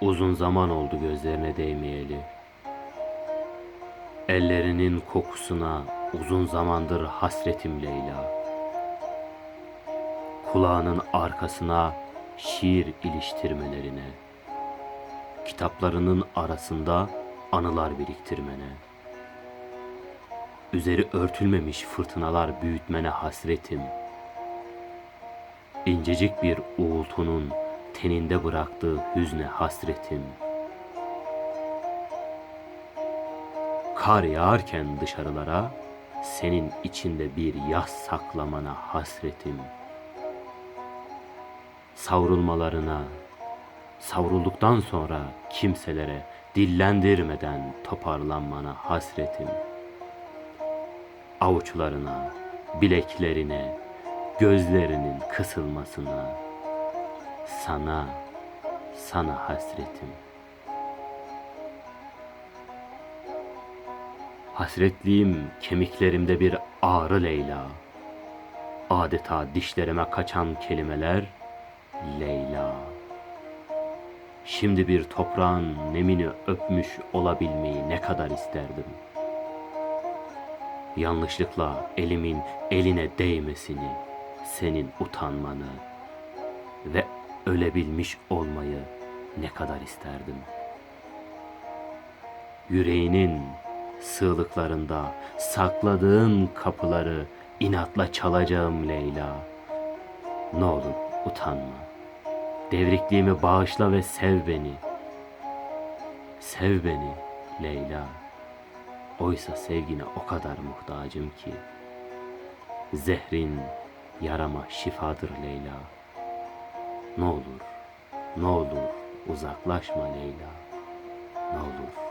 Uzun zaman oldu gözlerine değmeyeli. Ellerinin kokusuna uzun zamandır hasretim Leyla. Kulağının arkasına şiir iliştirmelerine. Kitaplarının arasında anılar biriktirmene. Üzeri örtülmemiş fırtınalar büyütmene hasretim. İncecik bir uğultunun teninde bıraktığı hüzne hasretim. Kar yağarken dışarılara senin içinde bir yaz saklamana hasretim. Savrulmalarına, savrulduktan sonra kimselere dillendirmeden toparlanmana hasretim. Avuçlarına, bileklerine, gözlerinin kısılmasına, sana, sana hasretim. Hasretliğim kemiklerimde bir ağrı Leyla. Adeta dişlerime kaçan kelimeler Leyla. Şimdi bir toprağın nemini öpmüş olabilmeyi ne kadar isterdim. Yanlışlıkla elimin eline değmesini, senin utanmanı ve ölebilmiş olmayı ne kadar isterdim. Yüreğinin sığlıklarında sakladığın kapıları inatla çalacağım Leyla. Ne olur utanma. Devrikliğimi bağışla ve sev beni. Sev beni Leyla. Oysa sevgine o kadar muhtacım ki. Zehrin yarama şifadır Leyla. Ne olur, ne olur uzaklaşma Leyla. Ne olur.